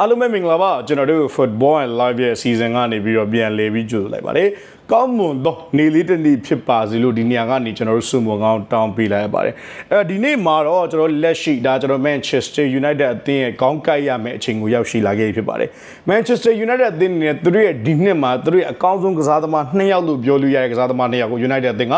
အားလုံးပဲမင်္ဂလာပါကျွန်တော်တို့ Football and Live ရဲ့ season ကနေပြီးတော့ပြန်လည်ပြီးကြိုဆိုလိုက်ပါတယ်ကောင်းမွန်သောနေလေးတစ်နေ့ဖြစ်ပါစေလို့ဒီနေရာကနေကျွန်တော်တို့စုံမကောင်းတောင်းပေးလိုက်ရပါတယ်အဲဒီနေ့မှာတော့ကျွန်တော်လက်ရှိဒါကျွန်တော် Manchester United အသင်းရဲ့ကောင်းကိုက်ရမယ့်အချိန်ကိုရောက်ရှိလာခဲ့ပြီဖြစ်ပါတယ် Manchester United အသင်းနဲ့သူတို့ရဲ့ဒီနှစ်မှာသူတို့ရဲ့အကောင်းဆုံးကစားသမား2ယောက်လို့ပြောလို့ရတဲ့ကစားသမား2ယောက်ကို United အသင်းက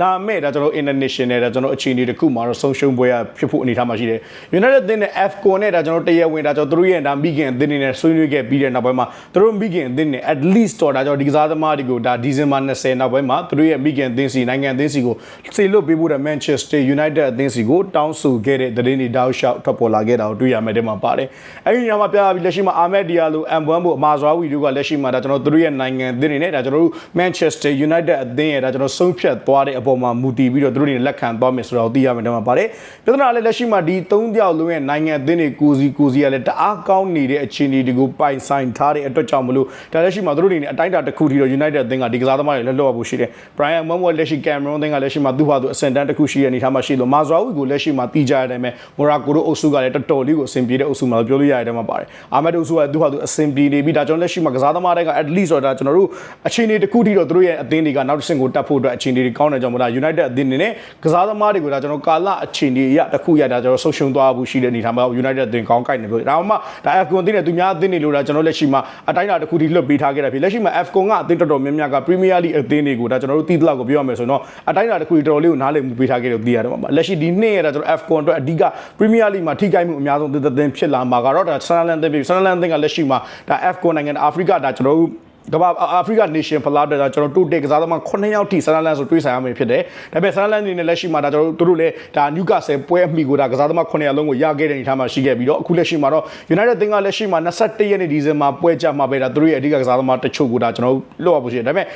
လာမဲ့ဒါကျွန်တော် international ဒါကျွန်တော်အခြေအနေတစ်ခုမှာတော့ဆုံးရှုံးပွဲရဖြစ်ဖို့အနေထားမှာရှိတယ် United အသင်းနဲ့ FCO နဲ့ဒါကျွန်တော်တရားဝင်ဒါကျွန်တော်သူတို့ရဲ့ဒါမိခင်အသင်းတွေနဲ့ဆွေးနွေးခဲ့ပြီးတဲ့နောက်ပိုင်းမှာသူတို့မိခင်အသင်းနဲ့ at least တော့ဒါကျွန်တော်ဒီကစားသမားတွေကိုဒါဒီဇင်ဘာ20နောက်ပိုင်းမှာသူတို့ရဲ့မိခင်အသင်းစီနိုင်ငံအသင်းစီကိုစေလွတ်ပေးဖို့တဲ့ Manchester United အသင်းစီကိုတောင်းဆိုခဲ့တဲ့သတင်းတွေတောက်လျှောက်ထွက်ပေါ်လာခဲ့တာကိုတွေ့ရမယ်တဲ့မှာပါတယ်အဲဒီညမှာပြပြီးလက်ရှိမှာအာမက်ဒီယာလိုအမ်ဘွမ်ဘိုအမာဇွာဝီတို့ကလက်ရှိမှာဒါကျွန်တော်သူတို့ရဲ့နိုင်ငံအသင်းတွေနဲ့ဒါကျွန်တော်တို့ Manchester United အသင်းရဲ့ဒါကျွန်တော်ဆုံးဖြတ်သွားတဲ့အပေါ်မှာမူတည်ပြီးတော့သူတို့တွေလက်ခံသွားမယ်ဆိုတော့သိရမယ်တဲ့မှာပါတယ်ပြဿနာလည်းလက်ရှိမှာဒီ၃တယောက်လုံးရဲ့နိုင်ငံအသင်းတွေကိုစီကိုစီကလည်းတအားကောင်းနေတဲ့အခြေအနေတွေကိုပိုင်ဆိုင်ထားတဲ့အတွက်ကြောင့်မလို့ဒါလက်ရှိမှာသူတို့တွေနဲ့အတိုင်းအတာတစ်ခုထိတော့ United အသင်းကဒီကစားသမားတွေလက်လွတ်ဖို့ရှိတယ် Brian Momo လက်ရှိ Cameron အသင်းကလက်ရှိမှာသူ့ဟာသူအစင်တန်းတစ်ခုရှိတဲ့အနေထားမှာရှိလို့မာဇွာဝီကိုလက်ရှိမှာတီးကြရတဲ့အချိန်မိုရာကိုတို့အုပ်စုကလည်းတော်တော်လေးကိုအဆင်ပြေတဲ့အုပ်စုမှာပြောလို့ရတဲ့မှာပါတယ်အာမက်ဒ်အုပ်စုကသူ့ဟာသူအဆင်ပြေနေပြီဒါကြောင့်လက်ရှိမှာကစားသမားတွေက at least တော့ဒါကျွန်တော်တို့အခြေအနေတစ်ခုထိတော့သူတို့ရဲ့အသင်းတွေကနောက်တစ်ဆင့်ကိုတက်ဖို့အတွက်အခြေအနေတွေကောင်းတဲ့ကြောင့်မို့ဒါ United အသင်းတွေနဲ့ကစားသမားတွေကိုဒါကျွန်တော်ကာလအခြေအနေရတစ်ခုရဒါကျွန်တော်ဆုံးရှုံးသွားဖို့ရှိတဲ့အနေထားမှာ United အသင်းကောင်းကိုက်နေပြီဒါမှမဒါ FCON အသင်းနဲ့သူများအသင်းတွေလို့ဒါကျွန်တော်လက်ရှိမှာအတိုင်းအတာတစ်ခုထိလွတ်ပေးထားခဲ့တာဖြစ်လက်ရှိမှာ FCON ကအသင်းတော်တော်များများက Premier League အသင်းတွေကိုဒါကျွန်တော်တို့တီးတလောက်ကိုပြောရမယ်ဆိုတော့အတိုင်းအတာတစ်ခုထိတော်တော်လေးကိုနားလည်မှုပေးထားခဲ့တယ်သိရတယ်မှာလက်ရှိဒီနှစ်ရတာကျွန်တော် FCON အတွက်အဓိက Premier League မှာထိခိုက်မှုအများဆုံးသင်းသင်းဖြစ်လာမှာကတော့ဒါ Sunderland သင်းဖြစ် Sunderland သင်းကလက်ရှိမှာဒါ FCON နိုင်ငံအာဖရိကဒါကျွန်တော်တို့ ကမ္ဘာအာဖရိကနေရှင်ဖလားတဲ့ဒါကျွန်တော်တိုးတက်ကစားသမား9ယောက်ထိဆန်လန်ဆိုတွေးဆိုင်ရမယ်ဖြစ်တယ်ဒါပေမဲ့ဆန်လန်အနေနဲ့လက်ရှိမှာဒါကျွန်တော်တို့တို့လည်းဒါနျူကာဆယ်ပွဲအမိကိုဒါကစားသမား9ယောက်လုံးကိုရခဲ့တဲ့အနေထားမှာရှိခဲ့ပြီးတော့အခုလက်ရှိမှာတော့ United သင်းကလက်ရှိမှာ21ရက်နေ့ဒီဇင်ဘာပွဲကြမှာပဲဒါသူတို့ရဲ့အဓိကကစားသမားတချို့ကိုဒါကျွန်တော်တို့လွတ်ရဖို့ရှိတယ်ဒါပေမဲ့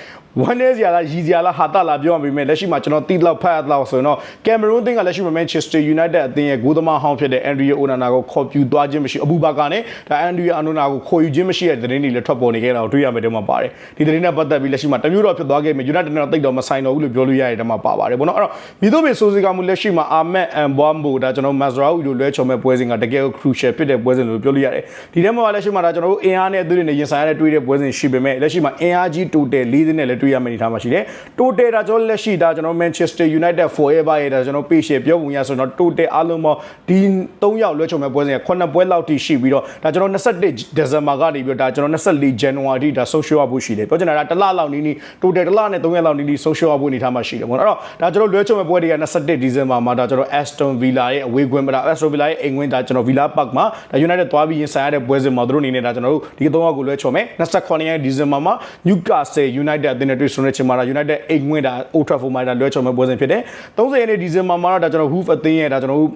ဝမ်းနေစရာလားရည်စရာလားဟာတလာပြောရပေမဲ့လက်ရှိမှာကျွန်တော်တီးလောက်ဖတ်လောက်ဆိုရင်တော့ကင်မရွန်သင်းကလက်ရှိမှာ Manchester United အသင်းရဲ့ဂိုးသမားဟောင်းဖြစ်တဲ့ Andrea Onana ကိုခေါ်ပြူသွားခြင်းမရှိအဘူဘာကာနဲ့ဒါ Andrea Onana ကိုခေါ်ယူခြင်းမရှိတဲ့သတင်းတွေလည်းထွက်ပေါ်နေခဲ့တာကိုတွေ့ရမယ်တုန်းမှာပါတယ်ဒီသတင်းနဲ့ပတ်သက်ပြီးလက်ရှိမှာတမျိုးတော့ဖြစ်သွားခဲ့မယ် United နဲ့တော့တိတ်တော့မဆိုင်တော့ဘူးလို့ပြောလို့ရတဲ့တုန်းမှာပါပါတယ်ဘောနော်အဲ့တော့မိတို့မေဆိုစီကမှုလက်ရှိမှာ Ahmed Mbambo ဒါကျွန်တော် Mazraoui လို့လွဲချော်မဲ့ပွဲစဉ်ကတကယ် crucial ဖြစ်တဲ့ပွဲစဉ်လို့ပြောလို့ရတယ်ဒီထဲမှာလက်ရှိမှာဒါကျွန်တော်တို့အင်အားနဲ့သူတွေနဲ့ရင်ဆိုင်ရတဲ့တွေ့တဲ့ပွဲစဉ်ရှိပေမဲ့လက်ရှိမှာအင်အားကြီး total ၄သင်းနဲ့လည်းတွေ့ရမယ့်အနေထားမှာရှိတယ် total ဒါကျွန်တော်လက်ရှိဒါကျွန်တော် Manchester United forever ရဲ့ဒါကျွန်တော် page ပြောပုံရဆိုတော့ total အားလုံးပေါင်းဒီ၃ယောက်လွှဲချုံမဲ့ပွဲစဉ်က9ပွဲလောက်ထိရှိပြီးတော့ဒါကျွန်တော်21 December ကနေပြီးတော့ဒါကျွန်တော်24 January ဒါ social ဖို့ရှိတယ်ပြောချင်တာဒါတစ်လလောက်နီးနီး total တစ်လနဲ့3ရက်လောက်နီးနီး social ဖို့အနေထားမှာရှိတယ်ပေါ့နော်အဲ့တော့ဒါကျွန်တော်လွှဲချုံမဲ့ပွဲတွေက21 December မှာဒါကျွန်တော် Aston Villa ရဲ့အဝေးကွင်းမှာဒါ Aston Villa ရဲ့အိမ်ကွင်းဒါကျွန်တော် Villa Park မှာဒါ United သွားပြီးရင်ဆိုင်ရတဲ့ပွဲစဉ်မှာသူတို့အနေနဲ့ဒါကျွန်တော်တို့ဒီ၃ယောက်ကိုလွှဲချုံမဲ့29ရက် December မှာ Newcastle United အသင်းနဲ့တွေ့ဆုံတဲ့ချိန်မှာဒါ United အိမ်ကွင်းဒါ Old Trafford မှာဒါလွှဲချုံမဲ့ပွဲစဉ်ဖြစ်တယ်30ရက်နေ့ December မှာတော့ဒါကျွန်တော် Hoof အသင်းရဲ့ဒါကျွန်တော်တို့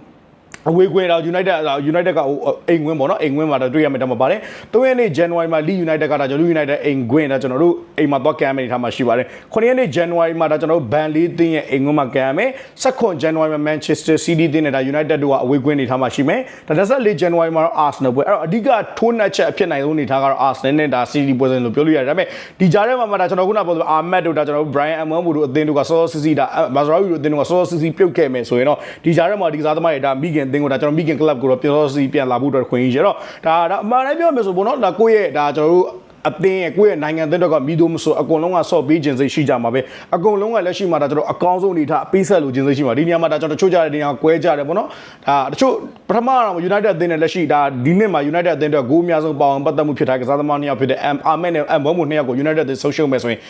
အဝေးကွင်းတော့ United United ကအိမ်ကွင်းပေါ့နော်အိမ်ကွင်းမှာတော့တွေ့ရမယ်တတ်မှာပါတယ်3ရက်နေ့ January မှာ Leeds United ကဒါကျွန်တော် United အိမ်ကွင်းဒါကျွန်တော်တို့အိမ်မှာသွားကမ်းမယ်ထားမှာရှိပါတယ်9ရက်နေ့ January မှာဒါကျွန်တော်တို့ Burnley တင်းရဲ့အိမ်ကွင်းမှာကမ်းမယ်16 January မှာ Manchester City တင်းနဲ့ဒါ United တို့ကအဝေးကွင်းနေထားမှာရှိမယ်ဒါ14 January မှာတော့ Arsenal ပွဲအဲ့တော့အဓိကထိုးနှက်ချက်အဖြစ်နိုင်ဆုံးနေထားကတော့ Arsenal နဲ့ဒါ City ပွဲစဉ်လို့ပြောလို့ရတယ်ဒါပေမဲ့ဒီကြားထဲမှာမှဒါကျွန်တော်ခုနပြောသလို Ahmed တို့ဒါကျွန်တော်တို့ Brian Amon တို့အသင်းတို့ကစောစောစီစီဒါ Mazraoui တို့အသင်းတို့ကစောစောစီစီပြုတ်ခဲ့မယ်ဆိုရင်တော့ဒီကြားထဲမှာဒီကစားသမားတွေဒါမိခင်အသင်းကိုဒါကျွန်တော်မိခင် club ကိုတော့ပြောစောစီပြန်လာဖို့အတွက်ခွင့်ရရတော့ဒါဒါအမှန်တမ်းပြောမယ်ဆိုဘောနော်ဒါကိုယ့်ရဲ့ဒါကျွန်တော်တို့အသင်းရဲ့ကိုယ့်ရဲ့နိုင်ငံသင်းတော့ကမိတို့မဆိုအကုန်လုံးကဆော့ပေးခြင်းစိတ်ရှိကြမှာပဲအကုန်လုံးကလက်ရှိမှာဒါကျွန်တော်အကောင်းဆုံးအနေထားအပေးဆက်လို့ခြင်းစိတ်ရှိမှာဒီနေရာမှာဒါကျွန်တော်တချို့ကြတဲ့နေရာကွဲကြတယ်ပေါ့နော်ဒါတချို့ပထမတော့ United အသင်းနဲ့လက်ရှိဒါဒီနှစ်မှာ United အသင်းတော့ဂိုးအများဆုံးပါဝင်ပတ်သက်မှုဖြစ်ထားကစားသမားနှစ်ယောက်ဖြစ်တဲ့ Ahmed နဲ့ Mbombo နှစ်ယောက်ကို United အသင်းဆုံးရှုံးမယ်ဆိုရင်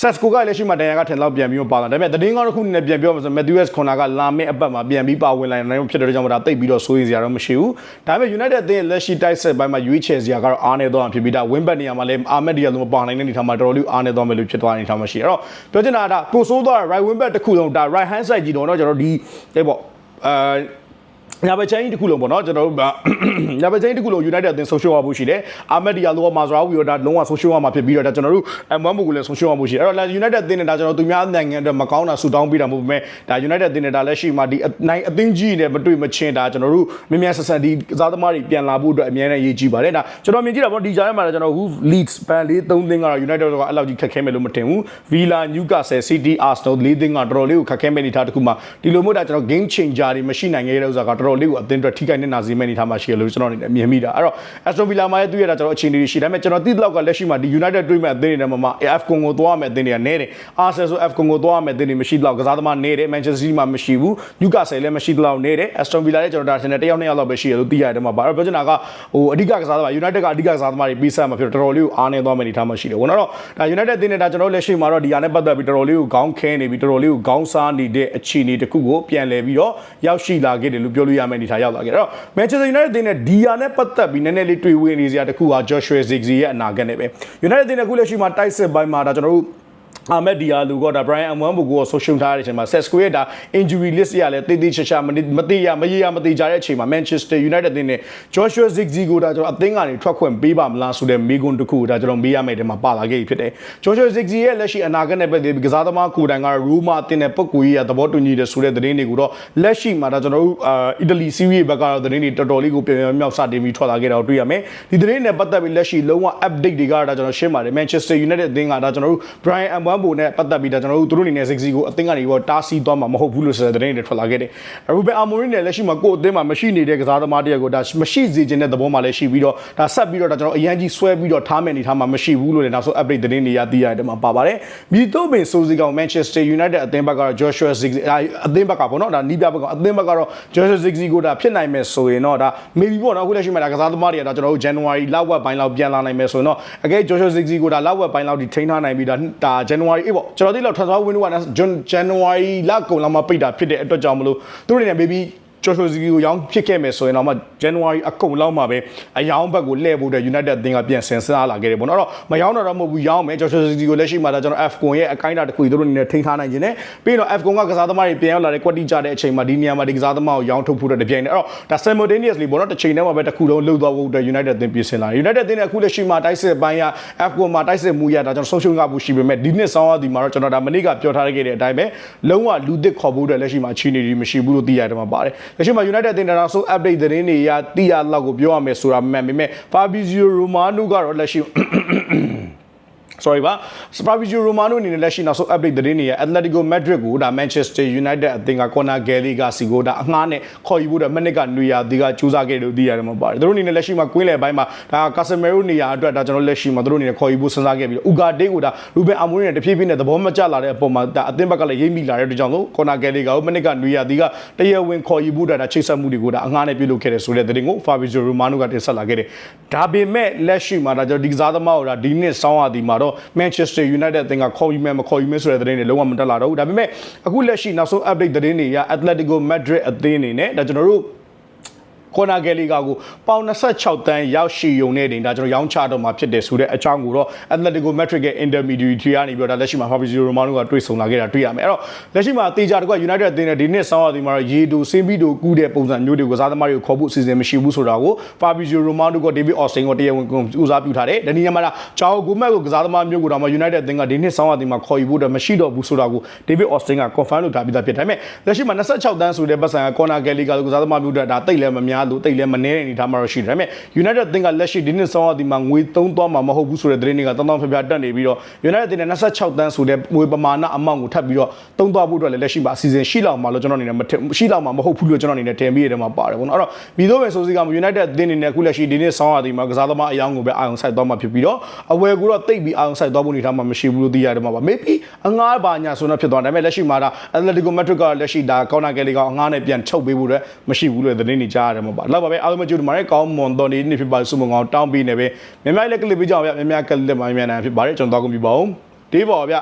ဆက်စကိုကလည်းရှိမှတန်ရာကထင်တော့ပြန်ပြီးပါလာဒါပေမဲ့သတင်းကောင်းတစ်ခုနဲ့ပြန်ပြောမှဆို Matthews Corner ကလာမယ့်အပတ်မှာပြန်ပြီးပါဝင်လာနိုင်ဖြစ်တဲ့ကြောင့်မဒါတိတ်ပြီးတော့စိုးရိမ်စရာတော့မရှိဘူးဒါပေမဲ့ United အသင်းလက်ရှိတိုက်ဆက်ပိုင်းမှာရွေးချယ်စရာကတော့အားနေတော့ဖြစ်ပြီးဒါ win back နေရာမှာလည်း Ahmed Diallo မပါနိုင်တဲ့အနေထားမှာတော်တော်လေးအားနေတော့မယ်လို့ဖြစ်သွားတဲ့အနေထားမှာရှိတယ်အဲ့တော့ပြောချင်တာကဒါကိုစိုးသွား right win back တစ်ခုလုံးဒါ right hand side ကြီးတော့เนาะကျွန်တော်ဒီတဲ့ပေါ့အာ ညာဘချင်းတစ်ခုလုံးပေါ့နော်ကျွန်တော်တို့ညာဘချင်းတစ်ခုလုံး United အသင်းဆုံးရှုံးရဖို့ရှိတယ်အာမက်ဒီယာလိုကမာဇရာဝီရောဒါလုံးဝဆုံးရှုံးရမှာဖြစ်ပြီးတော့ဒါကျွန်တော်တို့အမ်ဝမ်ဘူကိုလည်းဆုံးရှုံးရဖို့ရှိတယ်အဲ့တော့ United အသင်းနဲ့ဒါကျွန်တော်သူများနိုင်ငံအတွက်မကောင်းတာဆူတောင်းပေးတာမဟုတ်ပေမဲ့ဒါ United အသင်းနဲ့ဒါလက်ရှိမှာဒီနိုင်အသင်းကြီးနဲ့မတွေ့မချင်းဒါကျွန်တော်တို့မြင်မြန်ဆက်ဆက်ဒီကစားသမားတွေပြန်လာဖို့အတွက်အများနဲ့ရေးကြည့်ပါတယ်ဒါကျွန်တော်မြင်ကြည့်တာပေါ့ဒီကြားထဲမှာကျွန်တော် Wolves Leeds ဘန်လေး၃သင်းကတော့ United ကအဲ့လောက်ကြီးခက်ခဲမယ်လို့မထင်ဘူး Villa Newcastle City Arsenal ၄သင်းကတော်တော်လေးကိုခက်ခဲမယ်နေထားတစ်ခုမှာဒီလိုမျိုးဒါကျွန်တော် game changer တွေမရှိနိုင်ခဲ့တဲ့ဥစ္စာကတော်တော်တော်လေးကိုအသင်းအတွက်ထိခိုက်နေတာစီမဲ့နေထားမှရှိရလို့ကျွန်တော်အနေနဲ့မြင်မိတာအဲ့တော့ Aston Villa မှာလည်းတွေ့ရတာကျွန်တော်အခြေအနေတွေရှိဒါပေမဲ့ကျွန်တော်သိတဲ့လောက်ကလက်ရှိမှာဒီ United တွေ့မဲ့အသင်းတွေထဲမှာ AF Congo သွားမဲ့အသင်းတွေကနဲတယ် Arsenal ဆို F Congo သွားမဲ့အသင်းတွေမရှိတော့ကစားသမားနဲတယ် Manchester City မှာမရှိဘူး Newcastle လည်းမရှိတော့နဲတယ် Aston Villa လည်းကျွန်တော်ဒါရှင်နဲ့တယောက်နှစ်ယောက်လောက်ပဲရှိရလို့သိရတယ်မှာပါအဲ့တော့ပြောချင်တာကဟိုအဓိကကစားသမား United ကအဓိကကစားသမားတွေပြီးဆက်မှာဖြစ်တော့တော်တော်လေးကိုအားနေသွားမဲ့အနေထားမှရှိတယ်ဝင်တော့ဒါ United အသင်းနဲ့ဒါကျွန်တော်လက်ရှိမှာတော့ဒီဟာနဲ့ပတ်သက်ပြီးတော်တော်လေးကိုခေါင်းခဲနေပြီးတော်တော်လေးကိုခေါင်းစားနေတဲ့အခြေအနေတစ်ခုကိုပြန်လည်ပြီးတော့ရောက်ရှိလာခဲ့တယ်လို့ပြောလို့ရမယ့်အနေထားရောက်လာခဲ့တယ်အဲ့တော့ Manchester United အသင်းနဲ့ဒီဟာနဲ့ပတ်သက်ပြီးနည်းနည်းလေးတွေ့ဝေနေစရာတစ်ခုက Joshua Zirkzee ရဲ့အနာဂတ်နဲ့ပဲ United အသင်းနဲ့အခုလက်ရှိမှာတိုက်စစ်ပိုင်းမှာဒါကျွန်တော်တို့ အာမက်ဒီယာလူကဒါ Brian Amwambo ကိုဆိုရှုံထားတဲ့အချိန်မှာ Sesco ရဲ့ဒါ injury list ရလဲတေးသေးချာချာမတိမတိရမရေရမတိကြတဲ့အချိန်မှာ Manchester United အသင်းနဲ့ Joshua Zirkzee ကိုဒါကျွန်တော်အသင်းကနေထွက်ခွင့်ပေးပါမလားဆိုတဲ့မေးခွန်းတစ်ခုဒါကျွန်တော်မေးရမယ့်တဲမှာပါလာခဲ့ပြီဖြစ်တယ်။ Joshua Zirkzee ရဲ့လက်ရှိအနာဂတ်နဲ့ပတ်သက်ပြီးကစားသမားကိုယ်တိုင်က Roma အသင်းနဲ့ပုတ်ကူကြီးရသဘောတူညီတယ်ဆိုတဲ့သတင်းတွေကိုတော့လက်ရှိမှာဒါကျွန်တော်တို့အာ Italy series ဘက်ကတော့သတင်းတွေတော်တော်လေးကိုပြန်ပြန်မြောက်စတင်ပြီးထွက်လာခဲ့တာကိုတွေ့ရမယ်။ဒီသတင်းနဲ့ပတ်သက်ပြီးလက်ရှိလုံးဝ update တွေကတော့ဒါကျွန်တော်ရှင်းပါတယ် Manchester United အသင်းကဒါကျွန်တော်တို့ Brian Mbeumo နဲ့ပတ်သက်ပြီးဒါကျွန်တော်တို့သူတို့အနေနဲ့ Ziggy ကိုအသင်းကနေပြီးတားဆီးသွားမှာမဟုတ်ဘူးလို့ဆိုတဲ့သတင်းတွေထွက်လာခဲ့တယ်။ Ruben Amorim နဲ့လက်ရှိမှာကိုယ့်အသင်းမှာမရှိနေတဲ့ကစားသမားတယောက်ကိုဒါမရှိစေချင်တဲ့သဘောမှလည်းရှိပြီးတော့ဒါဆက်ပြီးတော့ဒါကျွန်တော်အရန်ကြီးဆွဲပြီးတော့ထားမယ်အနေထားမှာမရှိဘူးလို့လည်းနောက်ဆုံး update သတင်းတွေရသိရတယ်မှာပါပါတယ်။မြည်တော့ပင်စိုးစီကောင် Manchester United အသင်းဘက်ကတော့ Joshua Ziggy အသင်းဘက်ကပေါ့နော်ဒါနီးပြဘက်ကအသင်းဘက်ကတော့ Joshua Ziggy ကိုဒါဖြစ်နိုင်မယ်ဆိုရင်တော့ဒါ maybe ပေါ့နော်အခုလက်ရှိမှာဒါကစားသမားတွေကဒါကျွန်တော်တို့ January လောက်ဝက်ပိုင်းလောက်ပြန်လာနိုင်မယ်ဆိုရင်တော့အကဲ Joshua Ziggy ကိုဒါလောက်ဝက်ပိုင်းလောက်ဒီထိန်းထားနိုင်ပြီးဒါဒါ January အေးပေါ့ကျွန်တော်သိလောက် transfer window က January လကုန်လောက်မှပိတ်တာဖြစ်တဲ့အတွက်ကြောင့်မလို့သူတို့အနေနဲ့ maybe ကျော်ချိုစီကိုရောင်းဖြစ်ခဲ့မယ်ဆိုရင်တော့မှ January အကုန်လောက်မှာပဲအယောင်းဘက်ကိုလှည့်ဖို့တဲ့ United အသင်းကပြန်ဆင်စားလာခဲ့တယ်ပေါ့နော်အဲ့တော့မယောင်းတော့တော့မဟုတ်ဘူးရောင်းမယ်ကျော်ချိုစီကိုလက်ရှိမှာဒါကျွန်တော် F1 ရဲ့အကိုင်းတာတစ်ခုသူတို့အနေနဲ့ထိန်းထားနိုင်ခြင်းနဲ့ပြီးတော့ F1 ကကစားသမားတွေပြန်ရောက်လာတဲ့ကွက်တီကြတဲ့အချိန်မှာဒီနေရာမှာဒီကစားသမားကိုရောင်းထုတ်ဖို့တဲ့တပြိုင်နက်အဲ့တော့ဒါ simultaneously ပေါ့နော်တစ်ချိန်တည်းမှာပဲတစ်ခုလုံးလှုပ်သွားဖို့တဲ့ United အသင်းပြင်ဆင်လာတယ် United အသင်းနဲ့အခုလက်ရှိမှာတိုက်စစ်ပိုင်းက F1 မှာတိုက်စစ်မှုရဒါကျွန်တော်ဆုံးရှုံးကမှုရှိပေမဲ့ဒီနှစ်ဆောင်းရသည်မှာတော့ကျွန်တော်ဒါမနေ့ကပြောထားခဲ့တဲ့အတိုင်းပဲလုံးဝလူသစ်ခေါ်ဖို့တဲ့လက်ရှိမှာအခြေအနေတွေမရှိဘူးလို့သိရတယ်မှာပါတယ်လက်ရှိမှာ United အသင်းနောက်ဆုံး update သတင်းတွေရတိရလောက်ကိုပြောရမယ်ဆိုတာမှန်ပေမဲ့ Fabrizio Romano ကတော့လက်ရှိ sorry ပါ Fabrizio Romano အနေနဲ့လက်ရှိနောက်ဆုံး update သတင်းတွေရ Atletico Madrid ကိုဒါ Manchester United အသင်းက Conor Gallagher ကစီကိုဒါအငှားနဲ့ခေါ်ယူဖို့ဒါမနစ်ကနွေရာဒီကစူးစမ်းခဲ့လို့သိရတယ်မှာပါတယ်သူတို့အနေနဲ့လက်ရှိမှာကွင်းလယ်ပိုင်းမှာဒါ Casemiro နေရာအတွက်ဒါကျွန်တော်လက်ရှိမှာသူတို့အနေနဲ့ခေါ်ယူဖို့စဉ်းစားခဲ့ပြီးတော့ Ugarte ကိုဒါ Ruben Amorim နဲ့တဖြည်းဖြည်းနဲ့သဘောမကျလာတဲ့အပေါ်မှာဒါအသင်းဘက်ကလည်းရိပ်မိလာတဲ့အတွက်ကြောင့်လို့ Conor Gallagher ကိုမနစ်ကနွေရာဒီကတရားဝင်ခေါ်ယူဖို့ဒါချိတ်ဆက်မှုတွေကိုဒါအငှားနဲ့ပြုလုပ်ခဲ့တယ်ဆိုတဲ့သတင်းကို Fabrizio Romano ကတင်ဆက်လာခဲ့တယ်ဒါပေမဲ့လက်ရှိမှာဒါကျွန်တော်ဒီကစားသမားကိုဒါဒီနှစ်ဆောင်းရသည်မှာတော့ Manchester United အသင်းကခေါ်ယူမယ်မခေါ်ယူမယ်ဆိုတဲ့သတင်းတွေလုံးဝမတက်လာတော့ဘူးဒါပေမဲ့အခုလက်ရှိနောက်ဆုံး update သတင်းတွေရ Atletico Madrid အသင်းအနေနဲ့ဒါကျွန်တော်တို့ ကောနာဂယ်လီကာကိုပေါင်26တန်းရောက်ရှိုံနဲ့တင်ဒါကျွန်တော်ရောင်းချတော့မှာဖြစ်တယ်ဆိုတဲ့အကြောင်းကိုတော့ Atletico Madrid ရဲ့ intermediary ကနေပြီးတော့ဒါလက်ရှိမှာ Fabrizio Romano ကတွေ့ဆုံလာခဲ့တာတွေ့ရမယ်အဲ့တော့လက်ရှိမှာတေချာတကွ United အသင်းနဲ့ဒီနှစ်ဆောင်းရသည်မှာတော့ရေတူစင်ပြီးတူကူးတဲ့ပုံစံမျိုးတွေကစားသမားတွေကိုခေါ်ဖို့အစီအစဉ်မရှိဘူးဆိုတာကို Fabrizio Romano က David Austin ကိုတရားဝင်ဦးစားပြုထားတယ်ဒီနေ့မှာချောင်းဂိုမက်ကိုကစားသမားမျိုးကိုတော့ United အသင်းကဒီနှစ်ဆောင်းရသည်မှာခေါ်ယူဖို့တော့မရှိတော့ဘူးဆိုတာကို David Austin က confirm လုပ်ထားပြီးသားဖြစ်တယ်ဒါပေမဲ့လက်ရှိမှာ26တန်းဆိုတဲ့ပတ်စံက Conor Gallagher ကကစားသမားမျိုးဒါတိတ်လည်းမများလို့တိတ်လည်းမနည်းတဲ့အနေထားမှာတော့ရှိတယ်ဒါပေမဲ့ United အသင်းကလက်ရှိဒီနှစ်ဆောင်းရသည်မှာငွေသုံးသွားမှာမဟုတ်ဘူးဆိုတဲ့သတင်းတွေကတောင်းတောင်းဖျားဖျားတက်နေပြီးတော့ United အသင်းနဲ့26တန်းဆိုတဲ့ငွေပမာဏအမောင့်ကိုထပ်ပြီးတော့သုံးသွားဖို့အတွက်လည်းလက်ရှိမှာအစီအစဉ်ရှိလောက်မှာလို့ကျွန်တော်အနေနဲ့မထင်ရှိလောက်မှာမဟုတ်ဘူးလို့ကျွန်တော်အနေနဲ့ထင်မိရတယ်မှာပါတယ်ပေါ့နော်အဲ့တော့ပြီးတော့ပဲဆိုစီက United အသင်းအနေနဲ့အခုလက်ရှိဒီနှစ်ဆောင်းရသည်မှာကစားသမားအယောင်ကိုပဲအာရုံစိုက်သွားမှာဖြစ်ပြီးတော့အဝယ်ကိုတော့တိတ်ပြီးအာရုံစိုက်သွားဖို့နေထားမှာမရှိဘူးလို့သိရတယ်မှာပါ maybe အငားပါညာဆိုတော့ဖြစ်သွားတယ်ဒါပေမဲ့လက်ရှိမှာဒါ Atletico Madrid ကလက်ရှိဒါ Conor Gallagher ကအငားနဲ့ပြန်ချုပ်ပေးဖို့အတွက်မရှိဘူးလို့သတင်းတွေကြားရတယ်မှာပါလောက်ပါပဲအားလုံးမကြည့်လို့မှာကောင်းမွန်တော်နေနေဖြစ်ပါစုမငောင်းတောင်းပြီးနေပဲမြင်မြိုက်လက်ကလစ်ပေးကြအောင်ဗျမြင်မြိုက်ကလစ်မှမြန်မြန်ဖြစ်ပါတယ်ကျွန်တော်တောင်းကုန်ပြပါဦးဒီပါဗျ